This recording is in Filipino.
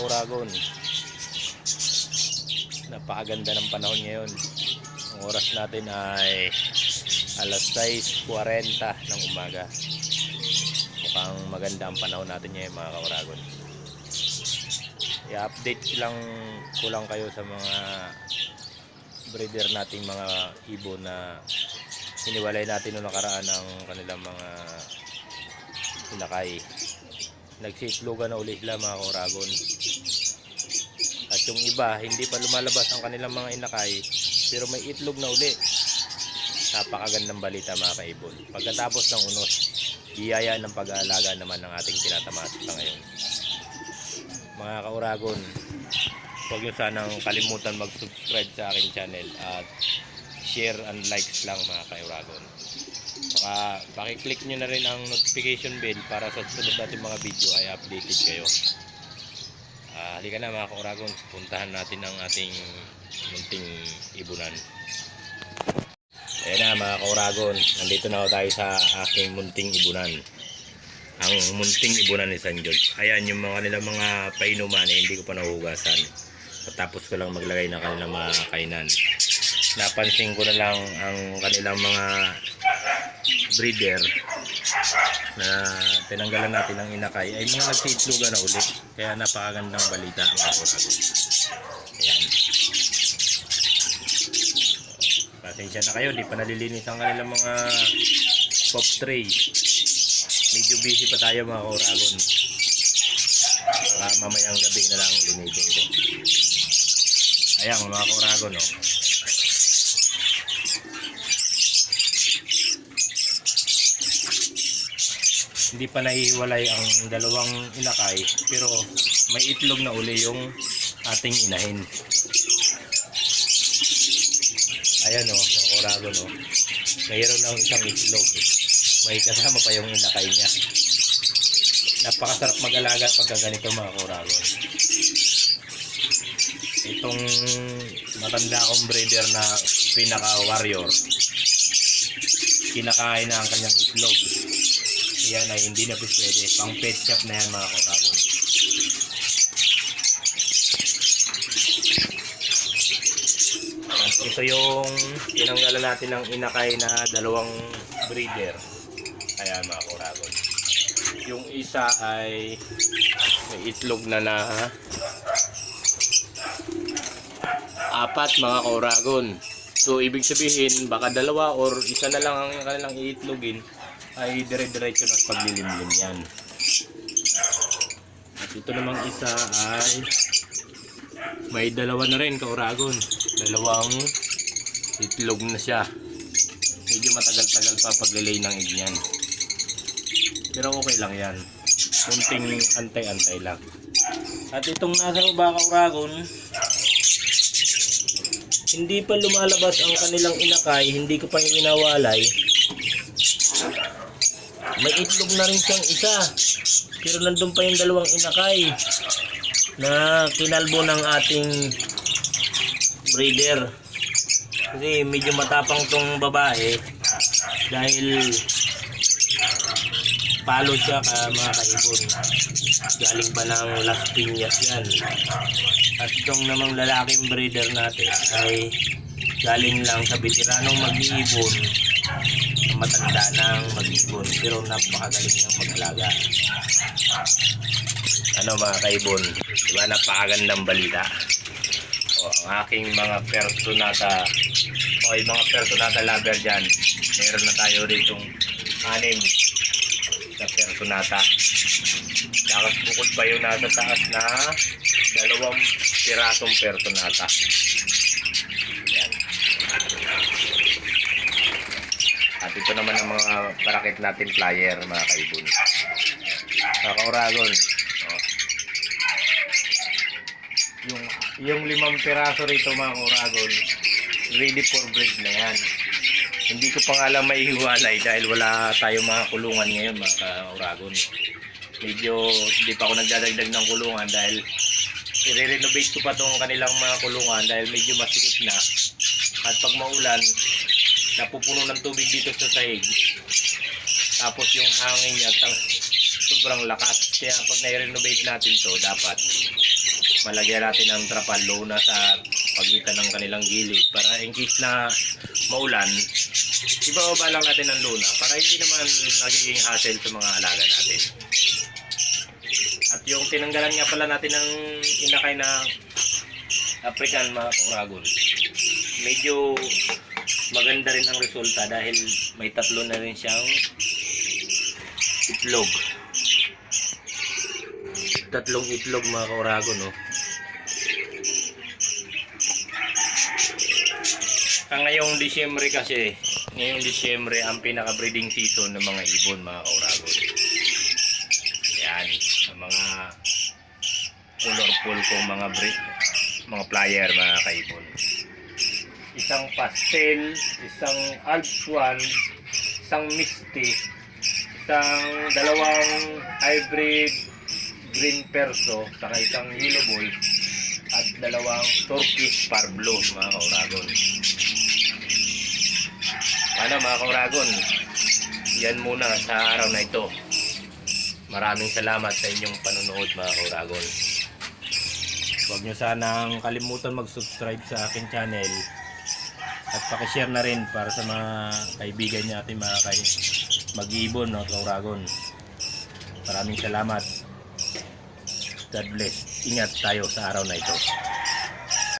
kauragon. Napakaganda ng panahon ngayon. Ang oras natin ay alas 6.40 ng umaga. Mukhang maganda ang panahon natin ngayon mga kauragon. I-update lang ko lang kayo sa mga breeder nating mga ibon na hiniwalay natin noong nakaraan ng kanilang mga inakay. Nagsitlogan na uli sila mga kauragon. At yung iba, hindi pa lumalabas ang kanilang mga inakay, pero may itlog na uli. Napakagandang balita mga kaibon. Pagkatapos ng unos, biyaya ng pag-aalaga naman ng ating tinatamasa ngayon. Mga kauragon, huwag nyo sanang kalimutan mag-subscribe sa aking channel at share and likes lang mga kauragon. Saka pakiclick nyo na rin ang notification bell para sa susunod natin mga video ay updated kayo. Halika na mga kauragon, puntahan natin ang ating munting ibunan. Ayan na mga kauragon, nandito na tayo sa aking munting ibunan. Ang munting ibunan ni San George. Ayan yung mga nilang mga painuman eh, hindi ko pa nahuhugasan. Tapos ko lang maglagay ng kanilang mga kainan. Napansin ko na lang ang kanilang mga breeder na tinanggalan natin ng inakay ay mga nagtitlugan na uli. Kaya napakagandang balita mga kauragon. Ayan. Pasensya na kayo, di pa nalilinis ang kanilang mga pop tray. Medyo busy pa tayo mga kauragon. Baka mamayang gabi na lang linisin ko. Ayan mga kauragon, no. Hindi pa nahihiwalay ang dalawang inakay, pero may itlog na uli yung ating inahin. Ayan o, mga kauragon, no. Mayroon ng isang itlog. May kasama pa yung inakay niya. Napakasarap mag-alaga pagka ganito mga kauragon. Itong matanda kong breeder na pinaka-warrior. Kinakain na ang kanyang itlog. Yan ay hindi na pwede. Pang pet shop na yan mga kauragon. Ito yung tinanggalan natin ng inakay na dalawang breeder. Ayan mga kauragon. Yung isa ay may itlog na na apat mga kauragon. So ibig sabihin baka dalawa or isa na lang ang kanilang iitlogin ay dire-diretso sa paglilimlim yan. At ito namang isa ay may dalawa na rin kauragon. Dalawang itlog na siya. Medyo matagal-tagal pa paglilay ng egg niyan. Pero okay lang yan. Kunting antay-antay lang. At itong nasa baba kauragon, hindi pa lumalabas ang kanilang inakay, hindi ko pa winawalay. May itlog na rin siyang isa. Pero nandun pa yung dalawang inakay na kinalbo ng ating breeder. Kasi medyo matapang tong babae dahil palo siya ka mga kaibon. Galing pa ng Las Piñas yan. At itong namang lalaking breeder natin ay galing lang sa veteranong mag-iibon matanda ng mag-iibon pero napakagaling niyang mag-alaga. Ano mga kaibon, diba napakagandang balita. O, ang aking mga personata o yung mga personata lover dyan meron na tayo ditong anim na personata tapos bukod pa yung nasa taas na dalawang pirasong personata at ito naman ang mga parakit natin flyer mga kaibon. Mga kauragon. O. yung yung limang piraso rito mga kauragon ready for breed na yan. Hindi ko pa nga lang maihiwalay dahil wala tayong mga kulungan ngayon mga kauragon. Medyo hindi pa ako nagdadagdag ng kulungan dahil i-renovate ko pa tong kanilang mga kulungan dahil medyo masikip na. At pag maulan napupuno ng tubig dito sa sahig tapos yung hangin niya tang, sobrang lakas kaya pag na-renovate natin to dapat malagyan natin ng trapal luna sa pagitan ng kanilang gilid para in case na maulan, ibababa lang natin ng luna para hindi naman nagiging hassle sa mga alaga natin. At yung tinanggalan nga pala natin ng inakay na African mga kuragon, medyo maganda rin ang resulta dahil may tatlo na rin siyang itlog. Tatlong itlog mga kauragon, no? Ang ngayong Disyembre kasi, ngayong Disyembre ang pinaka-breeding season ng mga ibon, mga kauragon. Yan, ang mga colorful kong mga breed, mga flyer, mga kaibon. Isang pastel, isang Alps one, isang misty, isang dalawang hybrid green perso, saka isang yellow ball, at dalawang Turkish parblo, mga kauragon. Ano mga kauragon, yan muna sa araw na ito. Maraming salamat sa inyong panonood mga kauragon. Huwag nyo sanang kalimutan mag-subscribe sa akin channel at pakishare na rin para sa mga kaibigan natin mga kay mag-iibon no, kauragon. Maraming salamat. God bless. Ingat tayo sa araw na ito.